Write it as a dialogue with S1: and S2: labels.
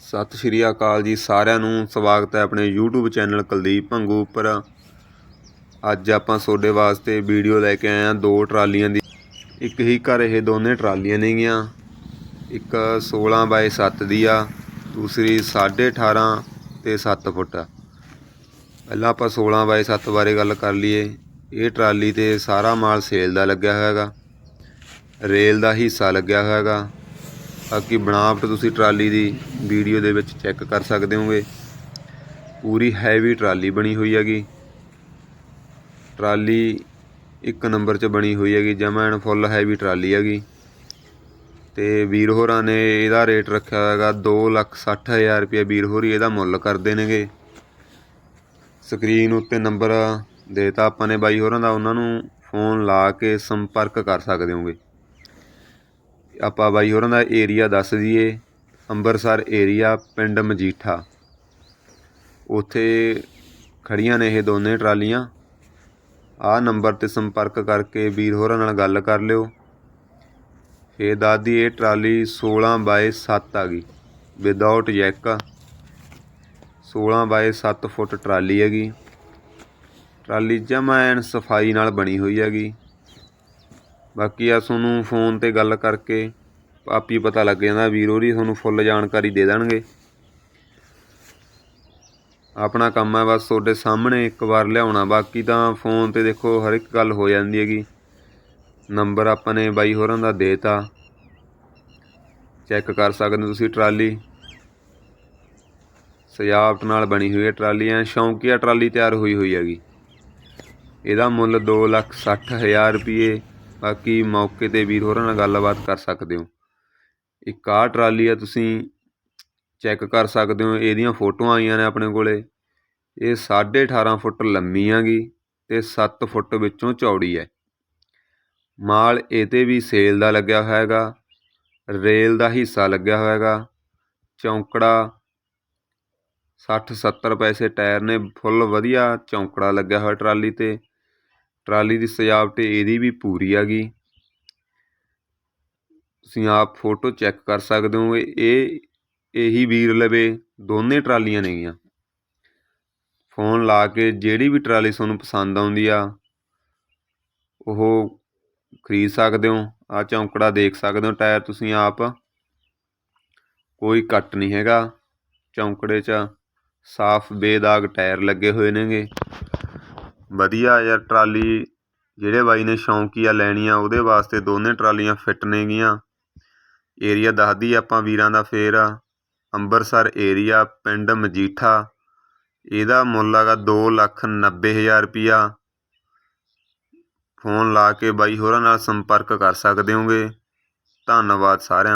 S1: ਸਤਿ ਸ਼੍ਰੀ ਅਕਾਲ ਜੀ ਸਾਰਿਆਂ ਨੂੰ। ਸਵਾਗਤ ਹੈ ਆਪਣੇ YouTube ਚੈਨਲ ਕੁਲਦੀਪ ਭੰਗੂ ਉੱਪਰ। ਅੱਜ ਆਪਾਂ ਤੁਹਾਡੇ ਵਾਸਤੇ ਵੀਡੀਓ ਲੈ ਕੇ ਆਏ ਹਾਂ ਦੋ ਟਰਾਲੀਆਂ ਦੀ। ਇੱਕ ਹੀ ਘਰ ਇਹ ਦੋਨੇ ਟਰਾਲੀਆਂ ਨੇਗੀਆਂ। ਇੱਕ 16 ਬਾਏ 7 ਦੀ ਆ, ਦੂਸਰੀ 18.5 ਤੇ 7 ਫੁੱਟ ਆ। ਪਹਿਲਾਂ ਆਪਾਂ 16 ਬਾਏ 7 ਬਾਰੇ ਗੱਲ ਕਰ ਲਈਏ। ਇਹ ਟਰਾਲੀ ਤੇ ਸਾਰਾ ਮਾਲ ਸੇਲ ਦਾ ਲੱਗਿਆ ਹੋਇਆ ਹੈਗਾ ਰੇਲ ਦਾ ਹਿੱਸਾ ਲੱਗਿਆ ਹੋਇਆ ਹੈਗਾ ਬਾਕੀ ਬਣਾਵਟ ਤੁਸੀਂ ਟਰਾਲੀ ਦੀ ਵੀਡੀਓ ਦੇ ਵਿੱਚ ਚੈੱਕ ਕਰ ਸਕਦੇ ਹੋਗੇ। ਪੂਰੀ ਹੈਵੀ ਟਰਾਲੀ ਬਣੀ ਹੋਈ ਹੈਗੀ। ਟਰਾਲੀ ਇੱਕ ਨੰਬਰ 'ਚ ਬਣੀ ਹੋਈ ਹੈਗੀ, ਜਮਾ ਐਨ ਫੁੱਲ ਹੈਵੀ ਟਰਾਲੀ ਹੈਗੀ। ਤੇ ਵੀਰ ਹੋਰਾਂ ਨੇ ਇਹਦਾ ਰੇਟ ਰੱਖਿਆ ਹੋਇਆਗਾ 260000 ਰੁਪਏ ਵੀਰ ਹੋਰੀ ਇਹਦਾ ਮੁੱਲ ਕਰਦੇ ਨੇਗੇ। ਸਕਰੀਨ ਉੱਤੇ ਨੰਬਰ ਦੇਤਾ ਆਪਾਂ ਨੇ। ਬਾਈ ਹੋਰਾਂ ਦਾ ਉਹਨਾਂ ਨੂੰ ਫੋਨ ਲਾ ਕੇ ਸੰਪਰਕ ਕਰ ਸਕਦੇ ਹੋਗੇ। ਆਪਾਂ ਬਾਈ ਹੋਰਾਂ ਦਾ ਏਰੀਆ ਦੱਸ ਦਈਏ। ਅੰਮ੍ਰਿਤਸਰ ਏਰੀਆ ਪਿੰਡ ਮਜੀਠਾ। ਉੱਥੇ ਖੜੀਆਂ ਨੇ ਇਹ ਦੋਨੇ ਟਰਾਲੀਆਂ। ਆਹ ਨੰਬਰ ਤੇ ਸੰਪਰਕ ਕਰਕੇ ਵੀਰ ਹੋਰਾਂ ਨਾਲ ਗੱਲ ਕਰ ਲਿਓ। ਇਹ ਦਾਦੀ ਇਹ ਟਰਾਲੀ 16 ਬਾਏ 7 ਆ ਗਈ। Without jack 16 by 7 foot trolley ਹੈਗੀ। ਟਰਾਲੀ ਜਮਾ ਐਨ ਸਫ਼ਾਈ ਨਾਲ ਬਣੀ ਹੋਈ ਹੈਗੀ। ਬਾਕੀ ਆ ਤੁਹਾਨੂੰ ਫੋਨ ਤੇ ਗੱਲ ਕਰਕੇ ਆਪੀ ਪਤਾ ਲੱਗ ਜਾਂਦਾ ਵੀਰ ਹੋਰੀ ਤੁਹਾਨੂੰ ਫੁੱਲ ਜਾਣਕਾਰੀ ਦੇ ਦੇਣਗੇ। ਆਪਣਾ ਕੰਮ ਹੈ ਬਸ ਤੁਹਾਡੇ ਸਾਹਮਣੇ ਇੱਕ ਵਾਰ ਲਿਆਉਣਾ, ਬਾਕੀ ਤਾਂ ਫੋਨ ਤੇ ਦੇਖੋ ਹਰ ਇੱਕ ਗੱਲ ਹੋ ਜਾਂਦੀ ਹੈਗੀ। ਨੰਬਰ ਆਪਾਂ ਨੇ ਬਾਈ ਹੋਰਾਂ ਦਾ ਦੇਤਾ। ਚੈੱਕ ਕਰ ਸਕਦੇ ਹੋ ਤੁਸੀਂ ਟਰਾਲੀ। ਸਜਾਵਟ ਨਾਲ ਬਣੀ ਹੋਈ ਹੈ ਟਰਾਲੀ, ਐ ਸ਼ੌਂਕੀਆ ਟਰਾਲੀ ਤਿਆਰ ਹੋਈ ਹੋਈ ਹੈਗੀ। ਇਹਦਾ ਮੁੱਲ 260000 ਰੁਪਏ ਬਾਕੀ ਮੌਕੇ ਤੇ ਵੀਰ ਹੋਰਾਂ ਨਾਲ ਗੱਲਬਾਤ ਕਰ ਸਕਦੇ ਹੋ। ਇੱਕ ਆਹ ਟਰਾਲੀ ਆ, ਤੁਸੀਂ ਚੈੱਕ ਕਰ ਸਕਦੇ ਹੋ, ਇਹਦੀਆਂ ਫੋਟੋਆਂ ਆਈਆਂ ਨੇ ਆਪਣੇ ਕੋਲੇ। ਇਹ 18.5 ਫੁੱਟ ਲੰਮੀ ਆਗੀ ਤੇ 7 ਫੁੱਟ ਵਿੱਚੋਂ ਚੌੜੀ ਹੈ। ਮਾਲ ਇਹ ਤੇ ਵੀ ਸੇਲ ਦਾ ਲੱਗਿਆ ਹੋਇਆ ਹੈਗਾ ਰੇਲ ਦਾ ਹਿੱਸਾ ਲੱਗਿਆ ਹੋਇਆ ਹੈਗਾ ਚੌਂਕੜਾ 60 70 ਪੈਸੇ ਟਾਇਰ ਨੇ, ਫੁੱਲ ਵਧੀਆ ਚੌਂਕੜਾ ਲੱਗਿਆ ਹੋਇਆ ਟਰਾਲੀ ਤੇ। ਟਰਾਲੀ ਦੀ ਸਜਾਵਟ ਇਹਦੀ ਵੀ ਪੂਰੀ ਆ ਗਈ। ਤੁਸੀਂ ਆਪ ਫੋਟੋ ਚੈੱਕ ਕਰ ਸਕਦੇ ਹੋ, ਇਹ, ਇਹੀ ਵੀਰ ਲਵੇ, ਦੋਨੇ ਟਰਾਲੀਆਂ ਨੇਗੀਆਂ। ਫੋਨ ਲਾ ਕੇ ਜਿਹੜੀ ਵੀ ਟਰਾਲੀ ਤੁਹਾਨੂੰ ਪਸੰਦ ਆਉਂਦੀ ਆ, ਉਹ ਖਰੀਦ ਸਕਦੇ ਹੋ ਆ ਚੌਂਕੜਾ ਦੇਖ ਸਕਦੇ ਹੋ, ਟਾਇਰ ਤੁਸੀਂ ਆਪ। ਕੋਈ ਕੱਟ ਨਹੀਂ ਹੈਗਾ, ਚੌਂਕੜੇ 'ਚ ਸਾਫ਼ ਬੇਦਾਗ ਟਾਇਰ ਲੱਗੇ ਹੋਏ ਨੇਗੇ। ਵਧੀਆ ਯਾਰ, ਟਰਾਲੀ ਜਿਹੜੇ ਬਾਈ ਨੇ ਸ਼ੌਂਕੀਆ ਲੈਣੀ ਆ ਉਹਦੇ ਵਾਸਤੇ ਦੋਨੇ ਟਰਾਲੀਆਂ ਫਿੱਟ ਨੇਗੀਆਂ ਏਰੀਆ ਦੱਸਦੀ ਆਪਾਂ ਵੀਰਾਂ ਦਾ ਫੇਰ। ਅੰਬਰਸਰ ਏਰੀਆ ਪਿੰਡ ਮਜੀਠਾ। ਇਹਦਾ ਮੁੱਲ ਹੈਗਾ ਦੋ ਲੱਖ ਨੱਬੇ ਹਜ਼ਾਰ ਰੁਪਈਆ ਫੋਨ ਲਾ ਕੇ ਬਾਈ ਹੋਰਾਂ ਨਾਲ ਸੰਪਰਕ ਕਰ ਸਕਦੇ ਹੋਗੇ। ਧੰਨਵਾਦ ਸਾਰਿਆਂ